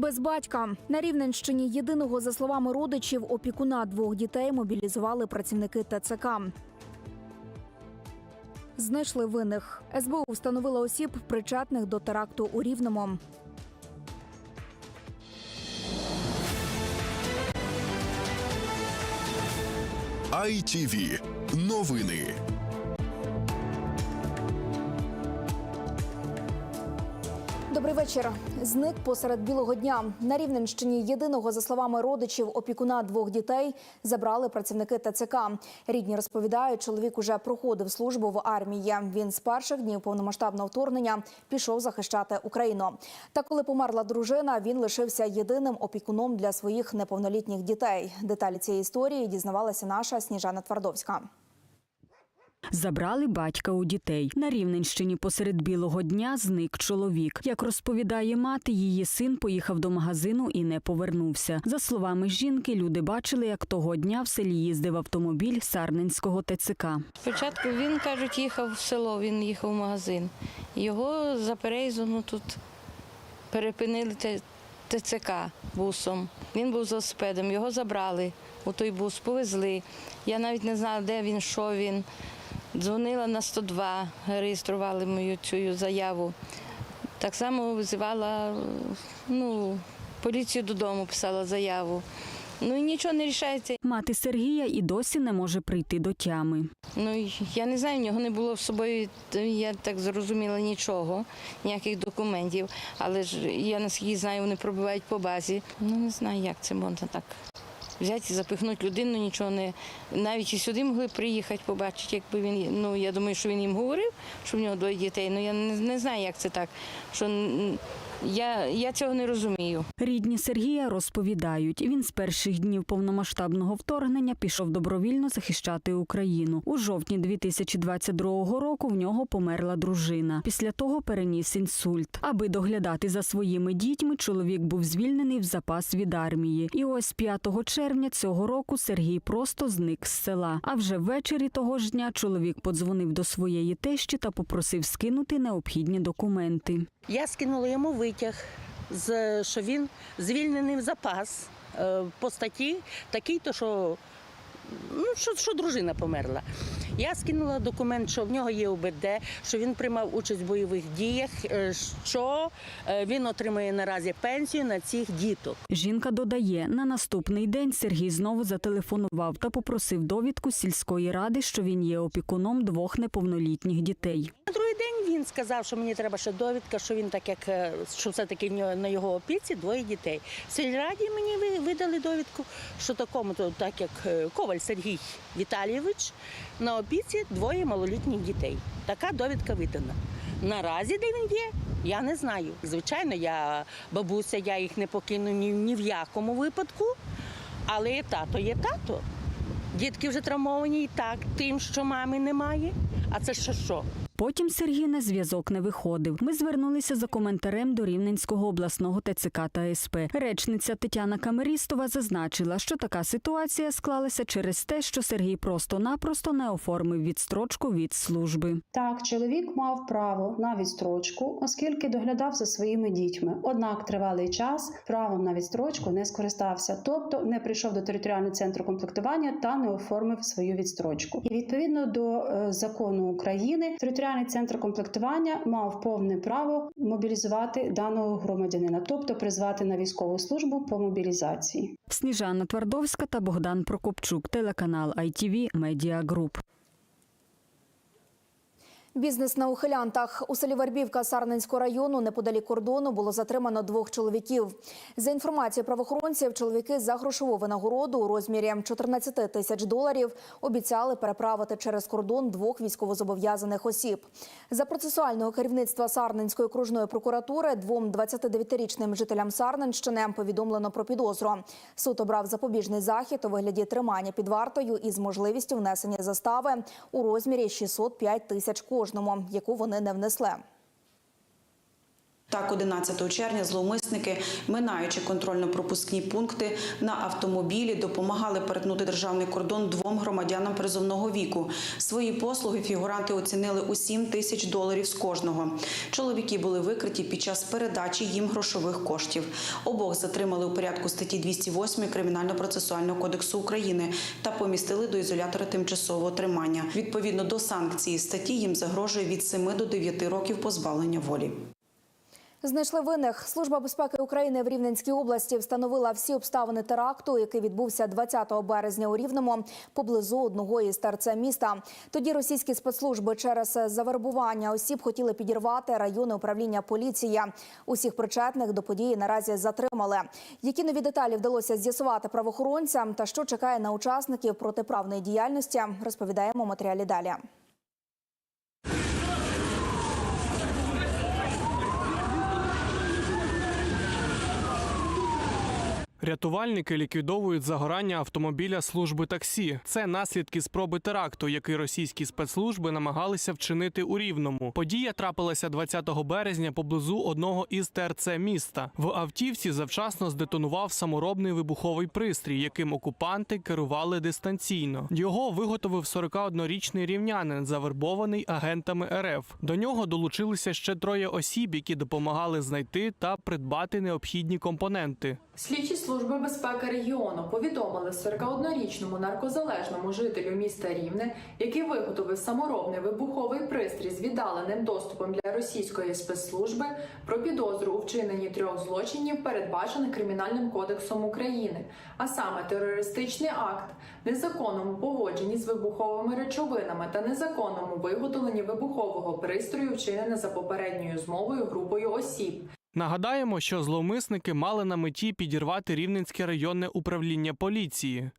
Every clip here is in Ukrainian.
Без батька на Рівненщині єдиного за словами родичів опікуна двох дітей мобілізували працівники ТЦК. Знайшли винних. СБУ встановила осіб, причетних до теракту у Рівному. ITV. Новини. Вечір. Зник посеред білого дня. На Рівненщині єдиного за словами родичів опікуна двох дітей забрали працівники ТЦК. Рідні розповідають, чоловік уже проходив службу в армії. Він з перших днів повномасштабного вторгнення пішов захищати Україну. Та коли померла дружина, він лишився єдиним опікуном для своїх неповнолітніх дітей. Деталі цієї історії дізнавалася наша Сніжана Твардовська. Забрали батька у дітей. На Рівненщині посеред білого дня зник чоловік. Як розповідає мати, її син поїхав до магазину і не повернувся. За словами жінки, люди бачили, як того дня в селі їздив автомобіль Сарненського ТЦК. Спочатку він, кажуть, їхав в село, він їхав в магазин. Його за переїздом тут перепинили ТЦК бусом. Він був з велосипедом, його забрали у той бус, повезли. Я навіть не знала, де він, що він. Дзвонила на 102, реєстрували мою цю заяву. Так само визивала ну, поліцію додому, писала заяву. Ну і нічого не рішається. Мати Сергія і досі не може прийти до тями. Ну я не знаю, в нього не було з собою, я так зрозуміла, нічого, ніяких документів. Але ж я наскільки знаю, вони пробувають по базі. Ну не знаю, як це можна так. Взяти і запихнути людину, нічого не навіть і сюди могли приїхати, побачити, якби він. Ну я думаю, що він їм говорив, що в нього двоє дітей. Ну я не, не знаю, як це так. Що я, я цього не розумію. Рідні Сергія розповідають, він з перших днів повномасштабного вторгнення пішов добровільно захищати Україну. У жовтні 2022 року в нього померла дружина. Після того переніс інсульт. Аби доглядати за своїми дітьми, чоловік був звільнений в запас від армії. І ось 5 червня цього року Сергій просто зник з села. А вже ввечері того ж дня чоловік подзвонив до своєї тещі та попросив скинути необхідні документи. Я скинула йому витяг, що він звільнений в запас е, по статті такий, то що, ну, що, що дружина померла. Я скинула документ, що в нього є УБД, що він приймав участь в бойових діях, е, що е, він отримує наразі пенсію на цих діток. Жінка додає, на наступний день Сергій знову зателефонував та попросив довідку сільської ради, що він є опікуном двох неповнолітніх дітей. Він сказав, що мені треба ще довідка, що він так як е, що все таки на його опіці двоє дітей. В сільраді мені видали довідку, що такому, то так як е, Коваль Сергій Віталійович на опіці двоє малолітніх дітей. Така довідка видана. Наразі де він є, я не знаю. Звичайно, я бабуся, я їх не покину ні, ні в якому випадку, але є тато є тато. Дітки вже травмовані і так тим, що мами немає. А це ще що? Потім Сергій на зв'язок не виходив. Ми звернулися за коментарем до Рівненського обласного ТЦК та СП. Речниця Тетяна Камерістова зазначила, що така ситуація склалася через те, що Сергій просто-напросто не оформив відстрочку від служби. Так, чоловік мав право на відстрочку, оскільки доглядав за своїми дітьми. Однак тривалий час правом на відстрочку не скористався, тобто не прийшов до територіального центру комплектування та не оформив свою відстрочку. І відповідно до е, закону України, територіальний центр комплектування мав повне право мобілізувати даного громадянина, тобто призвати на військову службу по мобілізації. Сніжана Твардовська та Богдан Прокопчук, телеканал ITV Media Group. Бізнес на ухилянтах у селі Вербівка Сарненського району неподалік кордону було затримано двох чоловіків. За інформацією правоохоронців, чоловіки за грошову винагороду у розмірі 14 тисяч доларів обіцяли переправити через кордон двох військовозобов'язаних осіб. За процесуального керівництва Сарненської окружної прокуратури двом 29-річним жителям Сарненщини повідомлено про підозру. Суд обрав запобіжний захід у вигляді тримання під вартою із можливістю внесення застави у розмірі 605 тисяч кожному, яку вони не внесли. Так, 11 червня зловмисники, минаючи контрольно-пропускні пункти на автомобілі, допомагали перетнути державний кордон двом громадянам призовного віку. Свої послуги фігуранти оцінили у 7 тисяч доларів з кожного. Чоловіки були викриті під час передачі їм грошових коштів. Обох затримали у порядку статті 208 Кримінально-процесуального кодексу України та помістили до ізолятора тимчасового тримання. Відповідно до санкції статті їм загрожує від 7 до 9 років позбавлення волі. Знайшли винних. Служба безпеки України в Рівненській області встановила всі обставини теракту, який відбувся 20 березня у Рівному поблизу одного із ТРЦ міста. Тоді російські спецслужби через завербування осіб хотіли підірвати районне управління поліції. Усіх причетних до події наразі затримали. Які нові деталі вдалося з'ясувати правоохоронцям та що чекає на учасників протиправної діяльності, розповідаємо у матеріалі далі. Рятувальники ліквідовують загорання автомобіля служби таксі. Це наслідки спроби теракту, який російські спецслужби намагалися вчинити у Рівному. Подія трапилася 20 березня поблизу одного із ТРЦ міста. В автівці завчасно здетонував саморобний вибуховий пристрій, яким окупанти керували дистанційно. Його виготовив 41-річний рівнянин, завербований агентами РФ. До нього долучилися ще троє осіб, які допомагали знайти та придбати необхідні компоненти. Слідчі служби безпеки регіону повідомили 41-річному наркозалежному жителю міста Рівне, який виготовив саморобний вибуховий пристрій з віддаленим доступом для російської спецслужби, про підозру у вчиненні трьох злочинів, передбачених кримінальним кодексом України, а саме терористичний акт, незаконному поводженні з вибуховими речовинами та незаконному виготовленні вибухового пристрою, вчинене за попередньою змовою групою осіб. Нагадаємо, що зловмисники мали на меті підірвати Рівненське районне управління поліції.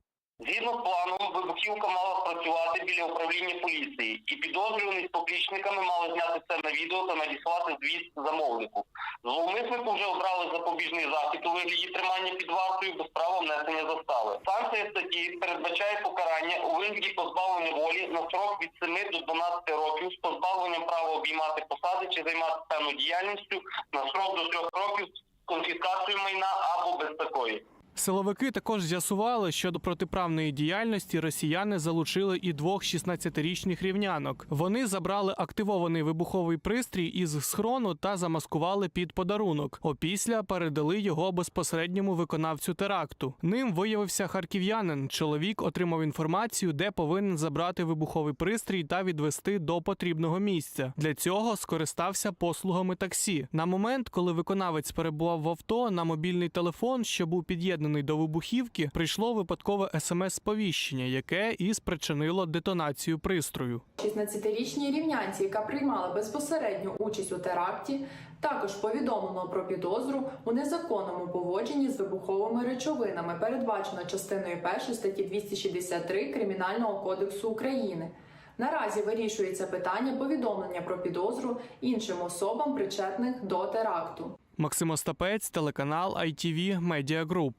Згідно з планом, вибухівка мала спрацювати біля управління поліції, і підозрювані з поплічниками мали зняти це на відео та надіслати звіт замовнику. Зловмиснику вже обрали запобіжний захід у вигляді тримання під вартою без права внесення застави. Санкція статті передбачає покарання у вигляді позбавлення волі на срок від 7 до 12 років з позбавленням права обіймати посади чи займатися певною діяльністю на срок до 3 років з конфіскацією майна або без такої. Силовики також з'ясували, що до протиправної діяльності росіяни залучили і двох 16-річних рівнянок. Вони забрали активований вибуховий пристрій із схрону та замаскували під подарунок. Опісля передали його безпосередньому виконавцю теракту. Ним виявився харків'янин. Чоловік отримав інформацію, де повинен забрати вибуховий пристрій та відвести до потрібного місця. Для цього скористався послугами таксі. На момент, коли виконавець перебував в авто, на мобільний телефон, що був під'єднаний до вибухівки, прийшло випадкове смс-сповіщення, яке і спричинило детонацію пристрою. 16-річній рівнянці, яка приймала безпосередню участь у теракті, також повідомлено про підозру у незаконному поводженні з вибуховими речовинами, передбачено частиною 1 статті 263 Кримінального кодексу України. Наразі вирішується питання повідомлення про підозру іншим особам, причетних до теракту. Максим Остапець, телеканал ITV Media Group.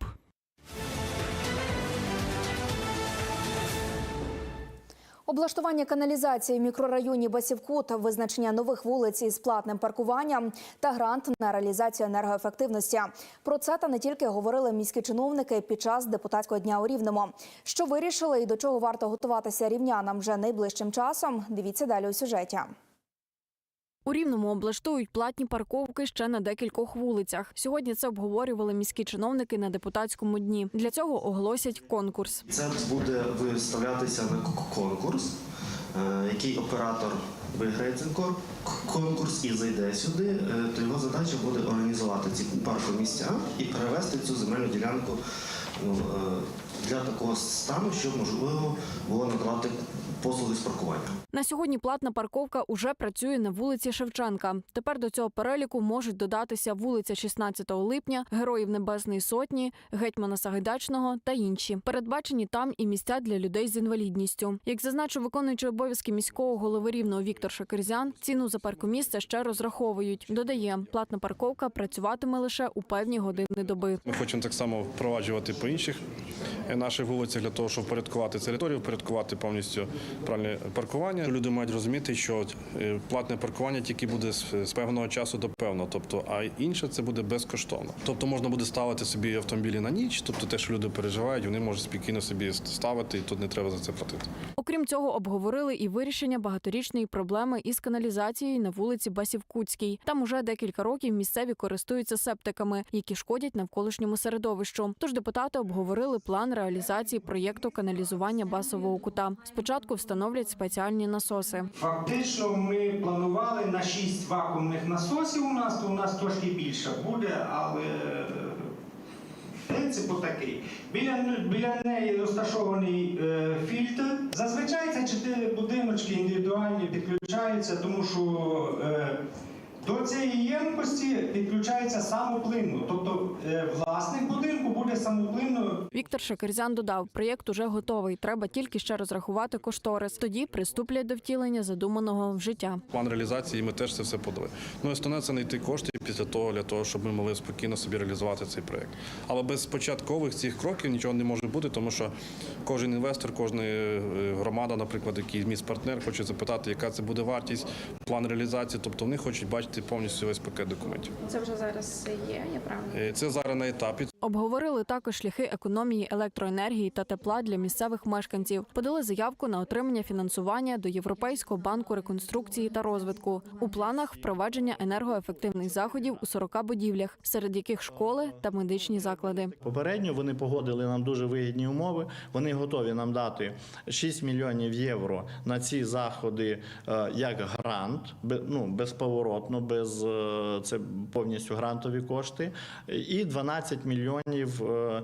Облаштування каналізації в мікрорайоні Басівкут, визначення нових вулиць із платним паркуванням та грант на реалізацію енергоефективності. Про це та не тільки говорили міські чиновники під час депутатського дня у Рівному. Що вирішили і до чого варто готуватися рівнянам вже найближчим часом? Дивіться далі у сюжеті. У Рівному облаштують платні парковки ще на декількох вулицях. Сьогодні це обговорювали міські чиновники на депутатському дні. Для цього оголосять конкурс. Це буде виставлятися на конкурс, е, який оператор виграє цей конкурс і зайде сюди, е, то його задача буде організувати ці паркомісця і перевести цю земельну ділянку ну, е, для такого стану, щоб можливо було надавати послуги з паркування. На сьогодні платна парковка уже працює на вулиці Шевченка. Тепер до цього переліку можуть додатися вулиця 16 липня, Героїв Небесної Сотні, Гетьмана Сагайдачного та інші. Передбачені там і місця для людей з інвалідністю. Як зазначив виконуючий обов'язки міського голови Рівного Віктор Шакирзян, ціну за паркомісце ще розраховують. Додає, платна парковка працюватиме лише у певні години доби. Ми хочемо так само впроваджувати по інших е, наших вулицях для того, щоб впорядкувати територію, впорядкувати повністю правильне паркування. Люди мають розуміти, що е, платне паркування тільки буде з з певного часу до певного, тобто, а інше це буде безкоштовно. Тобто можна буде ставити собі автомобілі на ніч, тобто те, що люди переживають, вони можуть спокійно собі ставити, і тут не треба за це платити. Окрім цього, обговорили і вирішення багаторічної проблеми із каналізацією на вулиці Басівкутській. Там уже декілька років місцеві користуються септиками, які шкодять навколишньому середовищу. Тож депутати обговорили план реалізації проєкту каналізування басового кута. Спочатку встановлять спеціальні насоси. Фактично ми планували на 6 вакуумних насосів у нас, то у нас трошки більше буде, але принцип такий. Біля, біля неї розташований е, фільтр. Зазвичай це чотири будиночки індивідуальні підключаються, тому що е, до цієї ємкості підключається самоплинно. Тобто е, власник будинку буде самоплинно Віктор Шакерзян додав, проєкт уже готовий. Треба тільки ще розрахувати кошторис. Тоді приступлять до втілення задуманого в життя. План реалізації ми теж це все подали. Ну і основне це знайти кошти після того для того, щоб ми могли спокійно собі реалізувати цей проект. Але без початкових цих кроків нічого не може бути, тому що кожен інвестор, кожна е, громада, наприклад, який міст партнер, хоче запитати, яка це буде вартість, план реалізації. Тобто вони хочуть бачити повністю весь пакет документів. Це вже зараз є, я правильно? Е, Це зараз на етапі. Обговорили також шляхи економії електроенергії та тепла для місцевих мешканців. Подали заявку на отримання фінансування до Європейського банку реконструкції та розвитку. У планах впровадження енергоефективних заходів у 40 будівлях, серед яких школи та медичні заклади. Попередньо вони погодили нам дуже вигідні умови. Вони готові нам дати 6 мільйонів євро на ці заходи е, як грант, ну безповоротно, без е, це повністю грантові кошти, і 12 мільйонів е,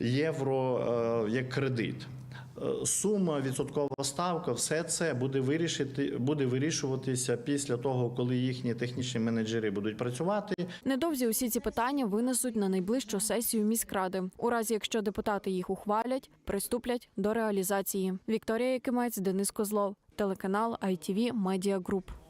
євро е, як кредит. Сума, відсоткова ставка, все це буде вирішити, буде вирішуватися після того, коли їхні технічні менеджери будуть працювати. Невдовзі усі ці питання винесуть на найближчу сесію міськради. У разі, якщо депутати їх ухвалять, приступлять до реалізації. Вікторія Якимець, Денис Козлов, телеканал ITV Media Group.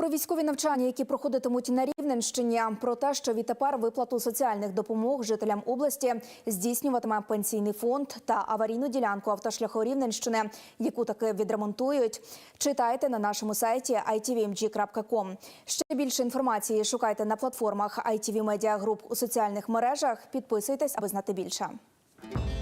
Про військові навчання, які проходитимуть на Рівненщині, про те, що відтепер виплату соціальних допомог жителям області здійснюватиме пенсійний фонд та аварійну ділянку автошляху Рівненщини, яку таки відремонтують. Читайте на нашому сайті itvmg.com. Ще більше інформації шукайте на платформах ITV Media Group у соціальних мережах. Підписуйтесь, аби знати більше.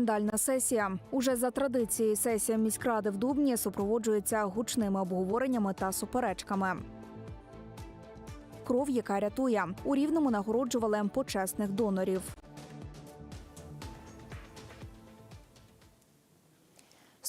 Скандальна сесія. Уже за традицією сесія міськради в Дубні супроводжується гучними обговореннями та суперечками. Кров, яка рятує. У рівному нагороджували почесних донорів.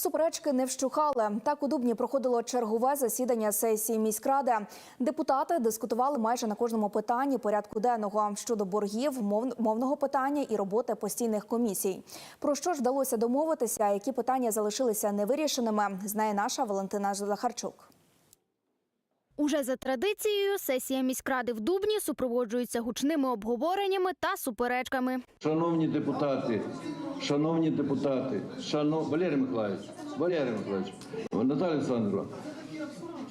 Суперечки не вщухали. Так у Дубні проходило чергове засідання сесії міськради. Депутати дискутували майже на кожному питанні порядку денного щодо боргів, мов- мовного питання і роботи постійних комісій. Про що ж вдалося домовитися, які питання залишилися невирішеними, знає наша Валентина Захарчук. Уже за традицією, сесія міськради в Дубні супроводжується гучними обговореннями та суперечками. Шановні депутати, шановні депутати, шанов... Валерій Миколаївич, Валерій Миколаївич, Наталія Олександровна,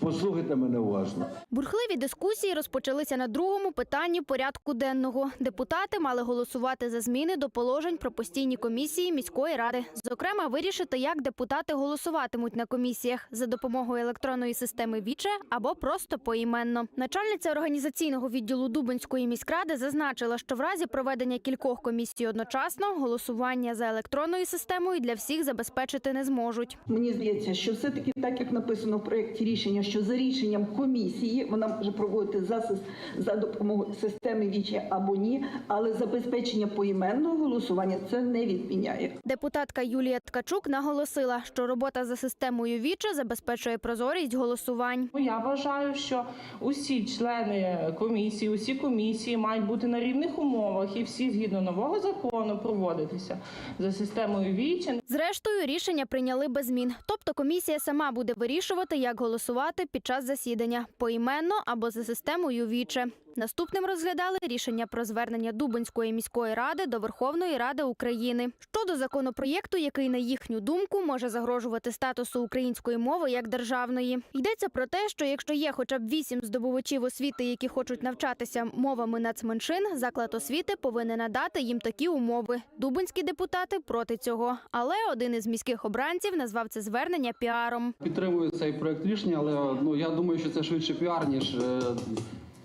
послухайте мене уважно. Бурхливі дискусії розпочалися на другому питанні порядку денного. Депутати мали голосувати за зміни до положень про постійні комісії міської ради. Зокрема, вирішити, як депутати голосуватимуть на комісіях за допомогою електронної системи Віче або просто поіменно. Начальниця організаційного відділу Дубинської міськради зазначила, що в разі проведення кількох комісій одночасно голосування за електронною системою для всіх забезпечити не зможуть. Мені здається, що все-таки так як написано в проєкті рішення, що за рішенням комісії вона може проводити за, за допомогою системи ВІЧ або ні, але забезпечення поіменного голосування це не відміняє. Депутатка Юлія Ткачук наголосила, що робота за системою ВІЧа забезпечує прозорість голосувань. Я вважаю, що усі члени комісії, усі комісії мають бути на рівних умовах і всі згідно нового закону проводитися за системою ВІЧ. Зрештою, рішення прийняли без змін. Тобто комісія сама буде вирішувати, як голосувати під час засідання поіменно або за системою віче. Наступним розглядали рішення про звернення Дубинської міської ради до Верховної Ради України щодо законопроєкту, який на їхню думку може загрожувати статусу української мови як державної. Йдеться про те, що якщо є хоча б вісім здобувачів освіти, які хочуть навчатися мовами нацменшин, заклад освіти повинен надати їм такі умови. Дубинські депутати проти цього, але один із міських обранців назвав це звернення піаром. Підтримую цей проект рішення, але ну я думаю, що це швидше піар, ніж е,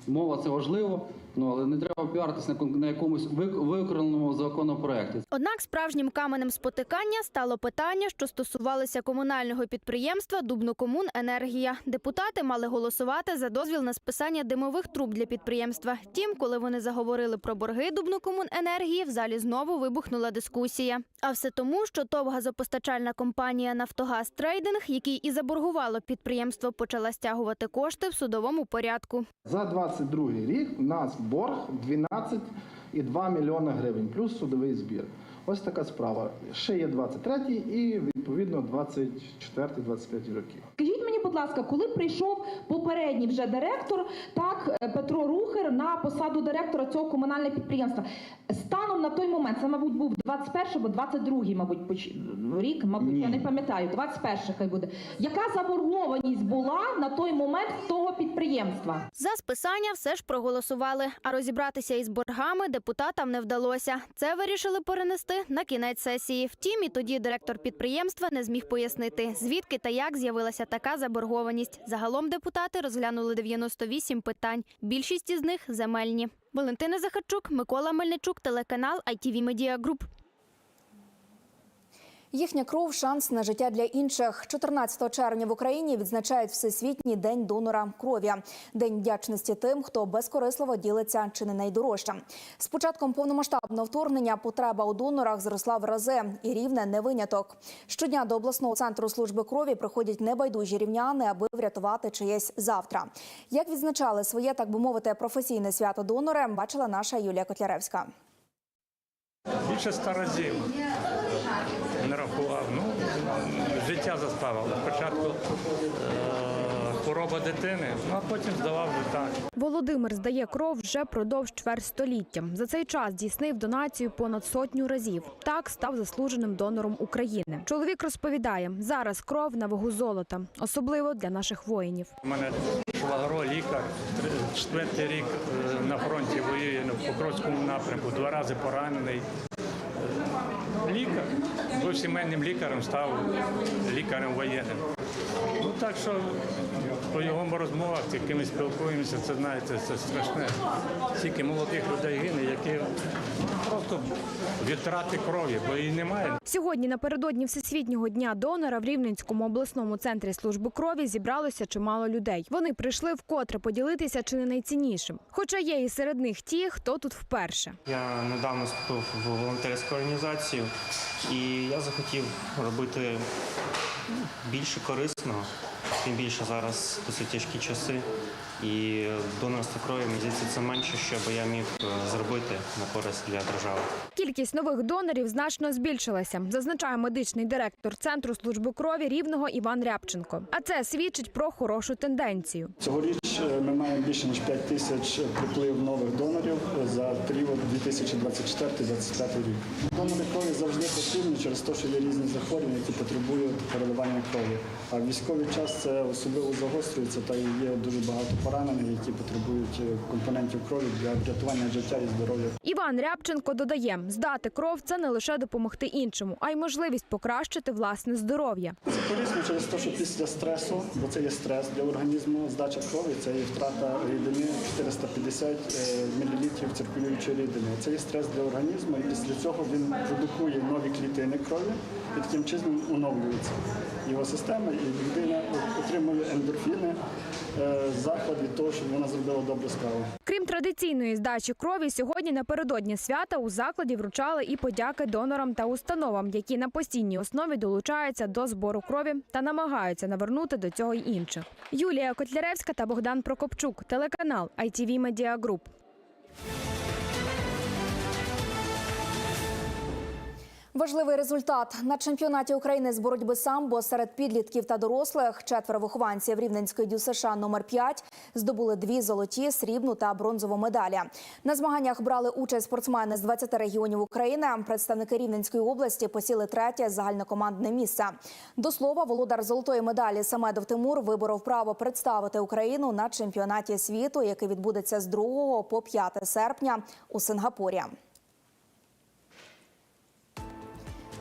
мова це важливо. Ну але не треба піаритись на, якомусь вик- виконаному законопроекті. Однак справжнім каменем спотикання стало питання, що стосувалося комунального підприємства Дубнокомуненергія. Депутати мали голосувати за дозвіл на списання димових труб для підприємства. Втім, коли вони заговорили про борги Дубнокомуненергії, в залі знову вибухнула дискусія. А все тому, що ТОВ газопостачальна компанія Нафтогаз Трейдинг, який і заборгувало підприємство, почала стягувати кошти в судовому порядку. За 22 рік у нас борг 12,2 мільйона гривень, плюс судовий збір. Ось така справа. Ще є 23 і відповідно 24-25 років. Будь ласка, коли прийшов попередній вже директор, так е, Петро Рухер на посаду директора цього комунального підприємства, станом на той момент, це мабуть був 21 або 22 мабуть, поч- рік, мабуть, я не пам'ятаю, 21 хай буде. Яка заборгованість була на той момент того підприємства? За списання все ж проголосували, а розібратися із боргами депутатам не вдалося. Це вирішили перенести на кінець сесії. Втім, і тоді директор підприємства не зміг пояснити, звідки та як з'явилася така заборгованість. Загалом депутати розглянули 98 питань. Більшість із них земельні. Валентина Захарчук, Микола Мельничук, телеканал ITV Media Group. Їхня кров шанс на життя для інших. 14 червня в Україні відзначають Всесвітній день донора крові. День вдячності тим, хто безкорисливо ділиться чи не найдорожче. З початком повномасштабного вторгнення потреба у донорах зросла в рази, і рівне не виняток. Щодня до обласного центру служби крові приходять небайдужі рівняни, аби врятувати чиєсь завтра. Як відзначали своє, так би мовити, професійне свято донори, бачила наша Юлія Котляревська. Більше ста разів не рахував. Ну, життя заставило. Спочатку е, хвороба дитини, ну а потім здавав вже так. Володимир здає кров вже продовж чверть століття. За цей час здійснив донацію понад сотню разів. Так став заслуженим донором України. Чоловік розповідає, зараз кров на вагу золота, особливо для наших воїнів. У мене швагро, лікар, четвертий рік е, на фронті воює ну, в Покровському напрямку, два рази поранений. Е, Лікар, був сімейним лікарем, став лікарем воєнним. Ну так що по його розмовах, з якими спілкуємося, це знаєте, це страшне. Стільки молодих людей гине, які просто від втрати крові, бо її немає. Сьогодні напередодні Всесвітнього дня донора в Рівненському обласному центрі служби крові зібралося чимало людей. Вони прийшли вкотре поділитися чи не найціннішим. Хоча є і серед них ті, хто тут вперше. Я недавно вступив в волонтерську організацію, і я захотів робити ну, більше корисного, тим більше зараз досить тяжкі часи. І донорство крові, мені здається, це менше, що би я міг е, зробити на користь для держави. Кількість нових донорів значно збільшилася, зазначає медичний директор центру служби крові рівного Іван Рябченко. А це свідчить про хорошу тенденцію. Цьогоріч е, ми маємо більше ніж 5 тисяч приплив нових донорів за період 2024-2025 рік. Донори крові завжди потрібні через те, що є різні захворювання, які потребують переливання крові. А в військовий час це особливо загострюється та є дуже багато поранених, які потребують е, компонентів крові для врятування життя і здоров'я. Іван Рябченко додає, Здати кров це не лише допомогти іншому, а й можливість покращити власне здоров'я. Це корисно через те, що після стресу, бо це є стрес для організму, здача крові, це є втрата рідини 450 мл циркулюючої рідини. Це є стрес для організму, і після цього він продукує нові клітини крові і таким чином оновлюється його система, і людина отримує ендорфіни, е, захват від того, що вона зробила добру справу. Крім традиційної здачі крові, сьогодні напередодні свята у закладі вручали і подяки донорам та установам, які на постійній основі долучаються до збору крові та намагаються навернути до цього й інших. Юлія Котляревська та Богдан Прокопчук, телеканал ITV Media Group. Важливий результат на чемпіонаті України з боротьби самбо серед підлітків та дорослих. Четверо вихованців Рівненської дю США номер 5 здобули дві золоті, срібну та бронзову медалі. На змаганнях брали участь спортсмени з 20 регіонів України. Представники Рівненської області посіли третє загальнокомандне місце. До слова, володар золотої медалі Самедов Тимур виборов право представити Україну на чемпіонаті світу, який відбудеться з 2 по 5 серпня у Сингапурі.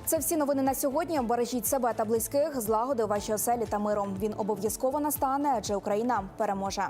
Це всі новини на сьогодні. Бережіть себе та близьких, злагоди ваші оселі та миром. Він обов'язково настане, адже Україна переможе.